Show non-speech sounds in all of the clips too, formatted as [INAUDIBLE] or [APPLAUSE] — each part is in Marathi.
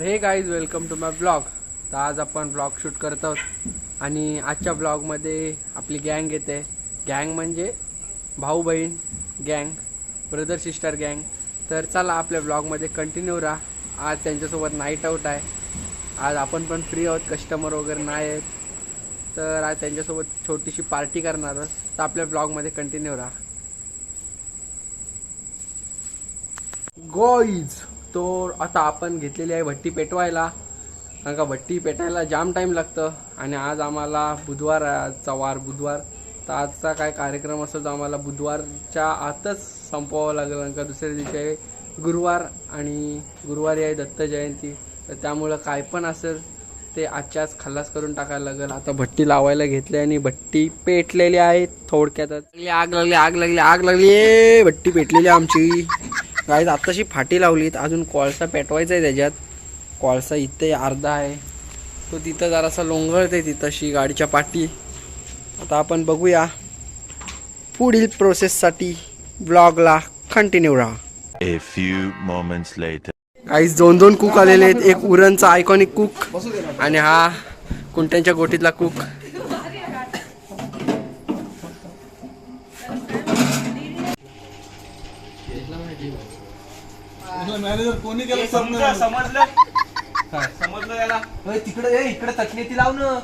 तर हे guys welcome to my blog तर आज आपण ब्लॉग शूट करत आहोत. आणि आजच्या ब्लॉगमध्ये आपली गँग येते. गँग म्हणजे भाऊ बहीण गँग ब्रदर सिस्टर गँग तर चला आपल्या ब्लॉगमध्ये कंटिन्यू राहा. आज त्यांच्यासोबत नाईट आऊट आहे. आज आपण पण फ्री आहोत. कस्टमर वगैरे नाही आहेत. तर आज त्यांच्यासोबत छोटीशी पार्टी करणार आहोत. तर आपल्या ब्लॉगमध्ये कंटिन्यू राहा. गॉईज तो आता आपण घेतलेली आहे भट्टी पेटवायला. कारण का भट्टी पेटायला जाम टाईम लागतं. आणि आज आम्हाला बुधवार आजचा वार बुधवार. तर आजचा काय कार्यक्रम असतो आम्हाला बुधवारच्या आतच संपवावं लागेल. कारण का दुसऱ्या दिवशी आहे गुरुवार आणि गुरुवारी आहे दत्त जयंती. तर त्यामुळं काय पण असेल ते आजच्याच खल्लास करून टाकायला लागेल. आता भट्टी लावायला घेतली आणि भट्टी पेटलेली आहे थोडक्यातच. आग लागली आग लागली आग लागली. ए, भट्टी पेटलेली आहे आमची. काय आत्ताशी फाटी लावलीत. अजून कोळसा पेटवायचा आहे त्याच्यात. कोळसा इथे अर्धा आहे. तो तिथं जरासा लोंगळते तिथंशी गाडीच्या पाठी. आता आपण बघूया. पुढील प्रोसेससाठी ब्लॉगला कंटिन्यू राहा. Few moments later. काहीच दोन दोन कुक आलेले आहेत. एक उरणचा आयकॉनिक कुक आणि हा कुंट्यांच्या गोटीतला कुक मॅनेजर कोणी केलं समजलं? समजलं समजलं याला? तिकडे इकडे चटणी ती लाव ना.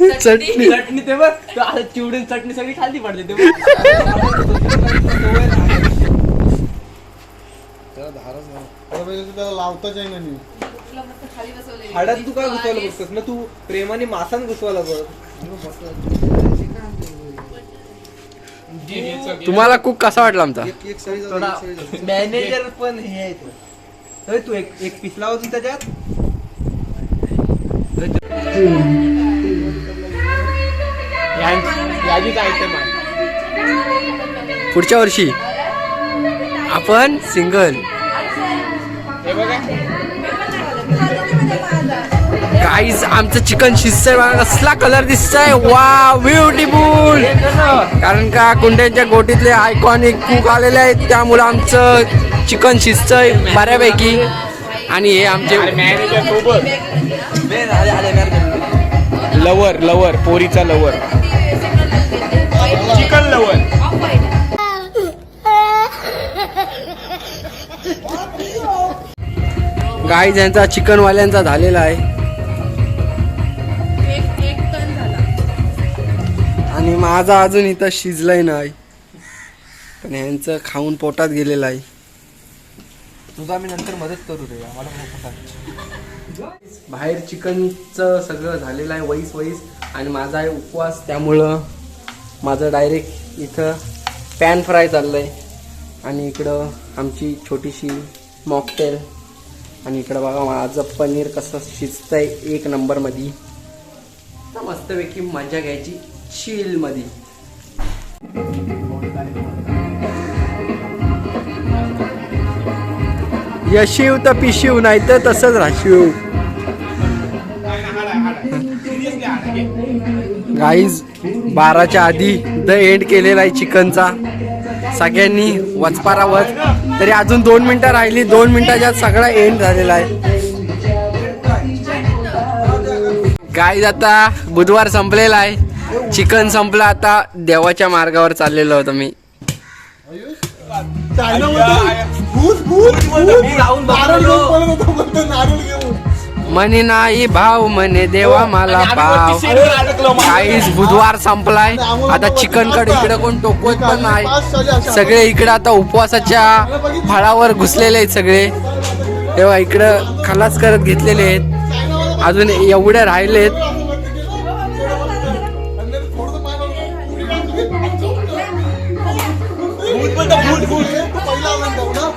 चटणी. चटणी ते बघ तो आता चिवडून चटणी सगळी खाली पडते ते बघ. त्याला लावताच आहे ना मी. हाडात तू काय घुसवायला बघतोस? ना तू प्रेमाने मासान घुसवायला बघ. तुम्हाला कुक कसा वाटला आमचा? मॅनेजर पण हे आहे तो. होय, तू एक एक पिसला होती त्याच्यात? यादीच आयटम आहे. पुढच्या वर्षी आपण सिंगल हे बघा. गाईज आमचं चिकन शिजतंय बघा कसला कलर दिसतंय. वा ब्युटिफुल कारण का कुंड्यांच्या गोटीतले आयकॉनिक कुक आलेले आहेत. त्यामुळं आमचं चिकन शिजतंय बऱ्यापैकी. आणि हे आमचे लवर लवर पोरीचा लवर चिकन लवर गाईज यांचा चिकनवाल्यांचा झालेला आहे. आणि माझा अजून इथं शिजलाय नाही पण यांचं खाऊन पोटात गेलेलं आहे. तुझा मी नंतर मदत करू रे आम्हाला बाहेर चिकनचं सगळं झालेलं आहे वैस वैस आणि माझा आहे उपवास त्यामुळं माझं डायरेक्ट इथं पॅन फ्राय चाललं आहे आणि इकडं आमची छोटीशी मॉकटेल आणि इकडं बघा माझं पनीर कसं शिजतंय एक नंबरमध्ये. मस्तपैकी मजा घ्यायची. चिलमध्ये. यशिव तर पिशिव नाही तर तसंच राशिव गाईज बाराच्या आधी द एंड केलेला आहे चिकनचा. सगळ्यांनी वचपारावर. तरी अजून दोन मिनिटं राहिली दोन मिनिटाच्या सगळा एंड झालेला आहे. गाईज आता बुधवार संपलेला आहे. चिकन संपलं आता देवाच्या मार्गावर चाललेलो होतो मी. म्हणे नाही भाव म्हणे देवा मला भाव काहीच बुधवार संपलाय. आता चिकनकडे इकडे कोण टोकवत पण नाही. सगळे इकडे आता उपवासाच्या फळावर घुसलेले आहेत सगळे. तेव्हा इकडं खलास करत घेतलेले आहेत. अजून एवढे राहिलेत. पहिला आनंद ना.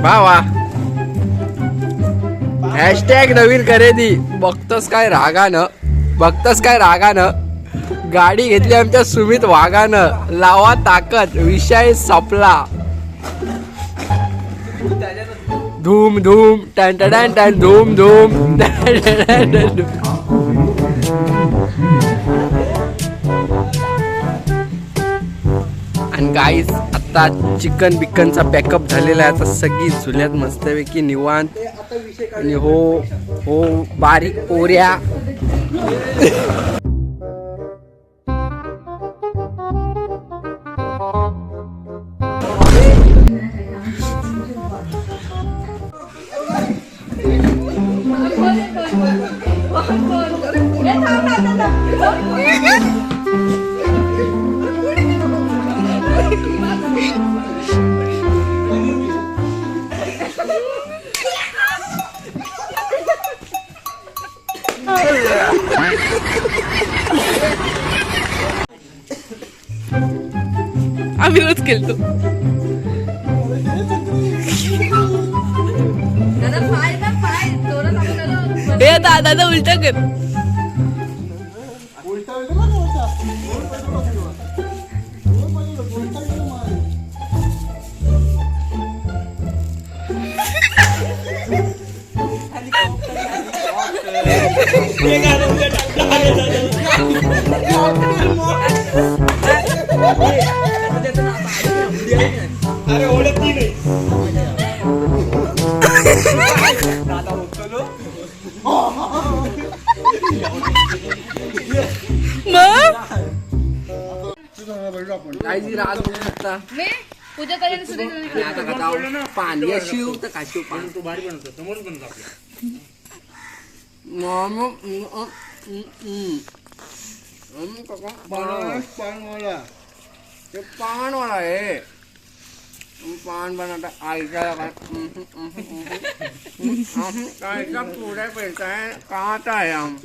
भावा. हॅशटॅग नवीन खरेदी. बघतोस काय रागानं? बघतोस काय रागानं? गाडी घेतली आमच्या सुमित वाघानं. लावा ताकद. विषय सपला. धूम धूम. टॅन टॅन टॅन धूम धूम. टॅन [LAUGHS] टन आणि गाईस आता चिकन बिकनचा पॅकअप झालेला आहे. आता सगळी झुल्यात मस्तपैकी निवांत. आणि हो हो बारीक पोऱ्या. आम्ही रोज खेळतो हे दादा उलट कर. उलटा. उलटा मी पूजा करायला सुरेश आणि आता का जाऊ पाणी अशिव तर काशिव पाणी तू भारी बनवतो समोर बनवतो ते पान वाला आहे पान बनवता आईच्या आईचा कायचा पैसा है कहाँ है हम?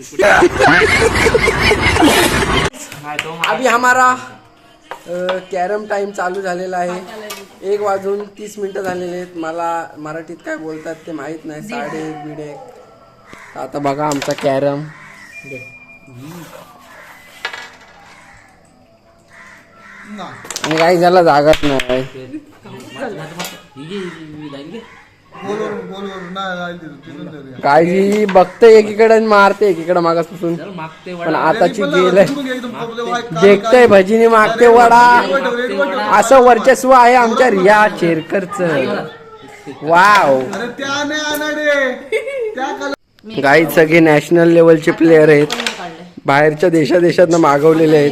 अभी हमारा कॅरम टाइम चालू झालेला आहे. एक वाजून तीस मिनिटं झालेले आहेत. मला मराठीत काय बोलतात ते माहीत नाही. साडे बिडे. आता बघा आमचा कॅरम. आणि काही झाला जागाच नाही. काळजी बघते एकीकडे आणि मारते एकीकडे मागासपासून. पण आताची काल- देखतय भजीनी मागते वडा. असं वर्चस्व आहे आमच्या रिया शेरकरच. वाव. काही सगळे नॅशनल लेवलचे प्लेयर आहेत. बाहेरच्या देशा देशात मागवलेले आहेत.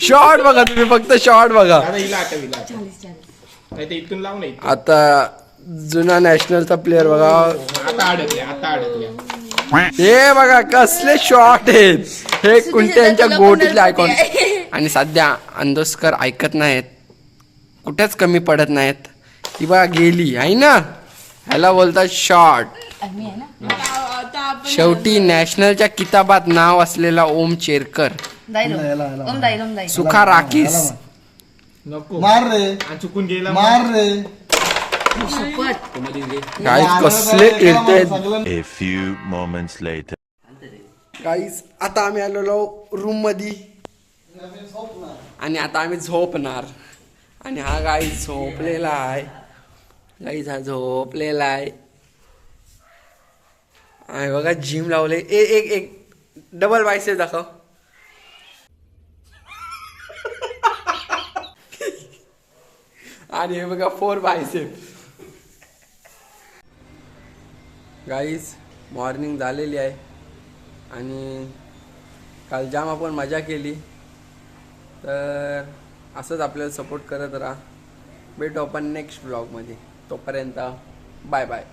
शॉर्ट बघा तुम्ही फक्त शॉर्ट बघा. इथून. आता जुना नॅशनलचा प्लेअर बघा. आता आता हे बघा कसले शॉट आहेत. हे कुंट्यांच्या गोटीतले आयकॉन आणि सध्या अंदोस्कर ऐकत नाहीत. कुठेच कमी पडत नाहीत. ती बघा गेली आहे ना? ह्याला बोलतात शॉट शेवटी नॅशनलच्या किताबात नाव असलेला ओम चेरकर. सुखा राखीस. नको. मार रे. आणि चुकून गेला मार रे. काय कसले खेळतायत चांगलं A few moments later. Guys आता आम्ही आलेलो रूममध्ये आणि आता आम्ही झोपणार. आणि हा गाई झोपलेला आहे. गाईज हा झोपलेला आहे. आणि बघा जिम लावले. ए एक एक. डबल बायसेप दाखव. आणि हे बघा फोर बायसेप गाईज मॉर्निंग झालेली आहे. आणि काल जाम आपण मजा केली. तर असंच आपल्याला सपोर्ट करत राहा. भेटू आपण नेक्स्ट ब्लॉगमध्ये तोपर्यंत बाय बाय